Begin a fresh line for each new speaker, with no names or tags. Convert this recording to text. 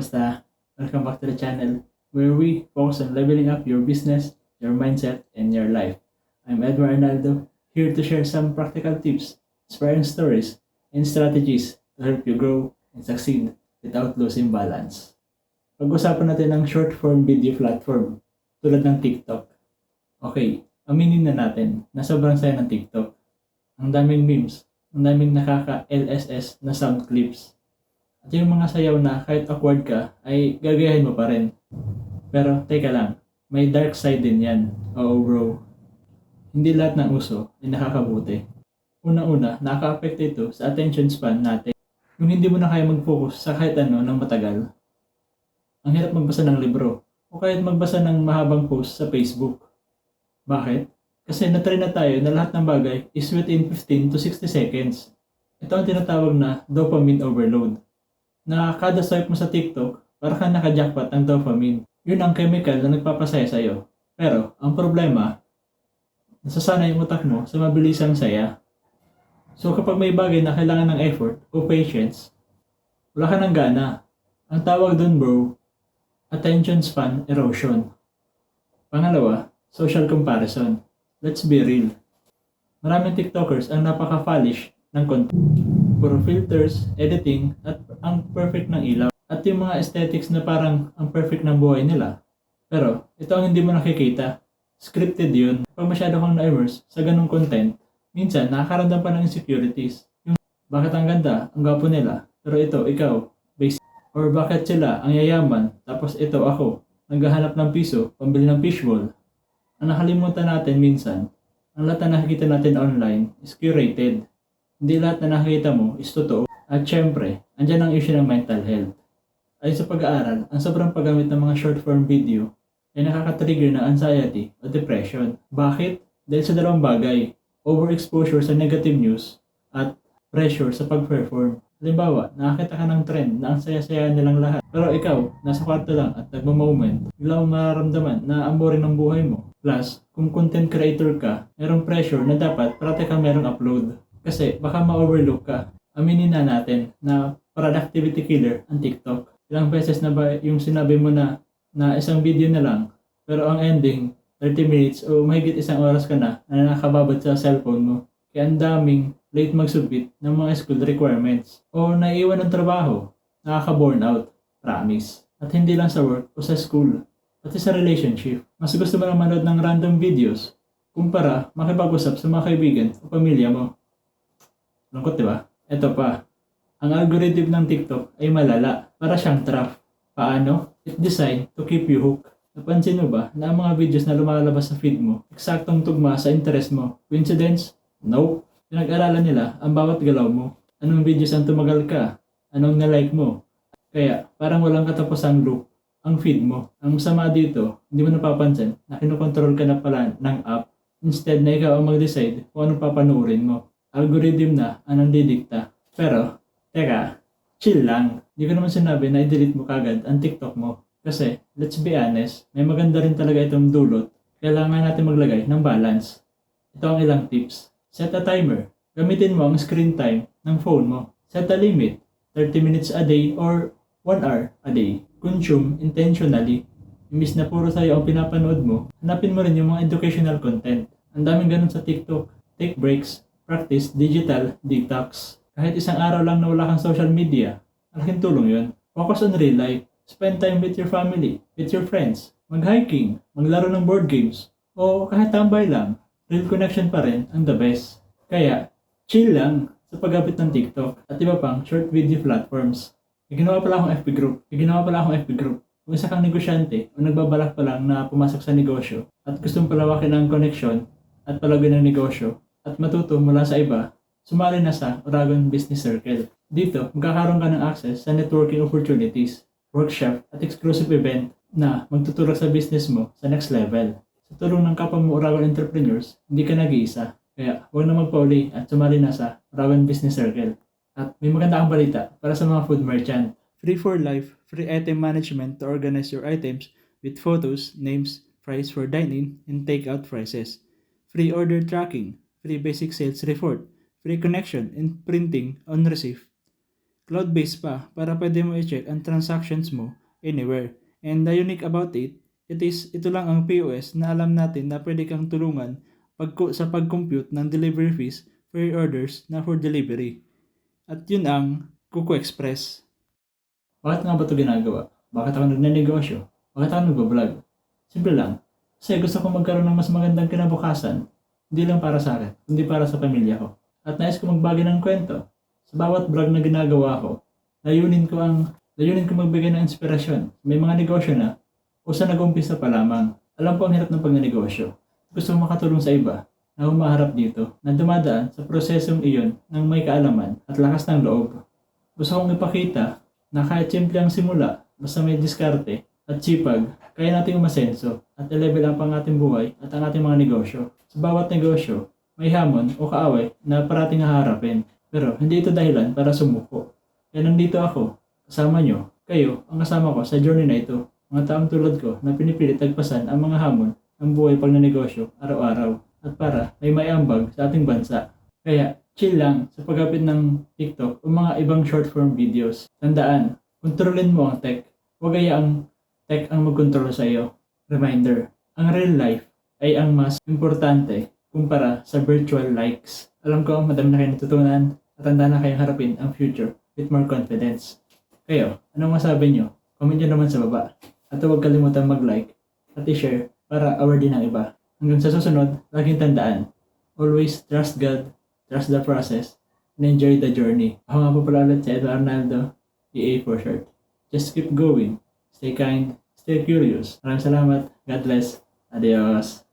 Basta, welcome back to the channel where we focus on leveling up your business, your mindset, and your life. I'm Edward Arnaldo, here to share some practical tips, inspiring stories, and strategies to help you grow and succeed without losing balance. Pag-usapan natin ang short form video platform tulad ng TikTok. Okay, aminin na natin na sobrang saya ng TikTok. Ang daming memes, ang daming nakaka-LSS na sound clips. At yung mga sayaw na kahit awkward ka ay gagayahin mo pa rin. Pero teka lang, may dark side din yan. Oo bro. Hindi lahat ng uso ay nakakabuti. Una-una, nakaka-affect ito sa attention span natin. Yung hindi mo na kaya mag-focus sa kahit ano ng matagal. Ang hirap magbasa ng libro o kahit magbasa ng mahabang post sa Facebook. Bakit? Kasi na-train na tayo na lahat ng bagay is within 15 to 60 seconds. Ito ang tinatawag na dopamine overload. Na kada swipe mo sa TikTok, para ka naka-jackpot ng dopamine. Yun ang chemical na nagpapasaya sa'yo. Pero, ang problema, nasasanay yung utak mo sa mabilisang saya. So kapag may bagay na kailangan ng effort o patience, wala ka ng gana. Ang tawag doon bro, attention span erosion. Pangalawa, social comparison. Let's be real. Maraming TikTokers ang napaka-fallish ng content. Puro filters, editing, at ang perfect ng ilaw. At yung mga aesthetics na parang ang perfect ng buhay nila. Pero, ito ang hindi mo nakikita. Scripted yun. Pag masyado kang na-immerse sa ganong content, minsan nakakaramdam pa ng insecurities. Yung, bakit ang ganda, ang gwapo nila, pero ito, ikaw, basic. Or bakit sila, ang yayaman, tapos ito ako, naghahanap ng piso, pambili ng fishbowl. Ang nakalimutan natin minsan, ang lahat na nakikita natin online is curated. Hindi lahat na nakikita mo is totoo. At syempre, andyan ang issue ng mental health. Ayon sa pag-aaral, ang sobrang paggamit ng mga short form video ay nakaka-trigger ng anxiety o depression. Bakit? Dahil sa dalawang bagay, overexposure sa negative news at pressure sa pag-perform. Halimbawa, nakakita ka ng trend na ang saya-saya nilang lahat. Pero ikaw, nasa kwarto lang at nagmo-moment, bigla mong mararamdaman na ang boring ng buhay mo. Plus, kung content creator ka, merong pressure na dapat parati kang merong upload. Kasi baka ma-overlook ka. Aminin na natin na productivity killer ang TikTok. Ilang beses na ba yung sinabi mo na na isang video na lang, pero ang ending, 30 minutes o mahigit isang oras ka na na nakababad sa cellphone mo. Kaya ang daming late mag-submit ng mga school requirements o naiiwan ng trabaho, nakaka-burn out, promise. At hindi lang sa work o sa school, pati sa relationship. Mas gusto mo lang manood ng random videos kumpara makipag-usap sa mga kaibigan o pamilya mo. Lungkot, di ba? Ito pa. Ang algorithm ng TikTok ay malala. Para siyang trap. Paano? It designed to keep you hooked. Napansin mo ba na ang mga videos na lumalabas sa feed mo, eksaktong tugma sa interest mo? Coincidence? Nope. Pinag-aralan nila ang bawat galaw mo. Anong videos ang tumagal ka? Anong na-like mo? Kaya, parang walang katapusang loop ang feed mo. Ang masama dito, hindi mo napapansin na kinokontrol ka na pala ng app. Instead na ikaw ang mag-decide kung anong papanuorin mo. Algorithm na ang nandidikta. Pero, teka, chill lang. Hindi ko naman sinabi na i-delete mo kagad ang TikTok mo. Kasi, let's be honest, may maganda rin talaga itong dulot. Kailangan natin maglagay ng balance. Ito ang ilang tips. Set a timer. Gamitin mo ang screen time ng phone mo. Set a limit. 30 minutes a day or 1 hour a day. Consume intentionally. Imbis na puro sa'yo ang pinapanood mo, hanapin mo rin yung mga educational content. Ang daming ganun sa TikTok. Take breaks. Practice digital detox. Kahit isang araw lang na wala kang social media, malaking tulong yun. Focus on real life. Spend time with your family, with your friends. Mag-hiking, maglaro ng board games, o kahit tambay lang. Real connection pa rin ang the best. Kaya, chill lang sa paggamit ng TikTok at iba pang short video platforms. May ginawa pala akong FB group. May ginawa pala akong FB group. Kung isa kang negosyante o nagbabalak pa lang na pumasok sa negosyo at gustong palawakin ang connection at palagay ng negosyo at matuto mula sa iba, sumali na sa Oragon Business Circle. Dito, magkakaroon ka ng access sa networking opportunities, workshop at exclusive event na magtutulak sa business mo sa next level. Sa tulong ng kapwa mo Oragon entrepreneurs, hindi ka nag-iisa. Kaya huwag na magpauli at sumali na sa Oragon Business Circle. At may maganda akong balita para sa mga food merchant. Free for life, free item management to organize your items with photos, names, price for dine-in and take-out prices. Free order tracking, free basic sales report, free connection and printing on receipt. cloud-based pa para pwede mo i-check ang transactions mo anywhere. And the unique about it, it is ito lang ang POS na alam natin na pwede kang tulungan pag, sa pag-compute ng delivery fees for your orders na for delivery. At yun ang Kuku Express. Bakit nga ba ito ginagawa? Bakit ako nagnenegosyo? Bakit ako nagbablog? Simple lang. Kasi gusto ko magkaroon ng mas magandang kinabukasan. Hindi lang para sa akin, kundi para sa pamilya ko. At nais ko magbagi ng kwento. Sa bawat vlog na ginagawa ko, layunin ko ang layunin ko magbigay ng inspirasyon. May mga negosyo na o sa nag-umpisa pa lamang. Alam ko ang hirap ng pagnenegosyo. Gusto ko makatulong sa iba na humaharap dito na dumadaan sa prosesong iyon ng may kaalaman at lakas ng loob. Gusto kong ipakita na kahit simple ang simula, basta may diskarte at sipag, kaya nating umasenso at i-level up ang ating buhay at ang ating mga negosyo. Sa bawat negosyo, may hamon o kaaway na parating haharapin. Pero hindi ito dahilan para sumuko. Kaya nandito ako, kasama nyo, kayo, ang kasama ko sa journey na ito. Mga taong tulad ko na pinipilit tagpasan ang mga hamon ng buhay pag negosyo araw-araw at para may maiambag sa ating bansa. Kaya chill lang sa pagkapit ng TikTok o mga ibang short form videos. Tandaan, kontrolin mo ang tech. Huwag ang tech ang magkontrol sa iyo. Reminder, ang real life ay ang mas importante kumpara sa virtual likes. Alam ko, madami na kayo natutunan at handa na kayong harapin ang future with more confidence. Kayo, anong masabi nyo? Comment nyo naman sa baba. At huwag kalimutan mag-like at i-share para aware din ng iba. Hanggang sa susunod, laging tandaan, always trust God, trust the process, and enjoy the journey. Ako nga po pala ulit si Edward Arnaldo, EA for short. Just keep going, stay kind, stay curious. Maraming salamat. God bless. Adios.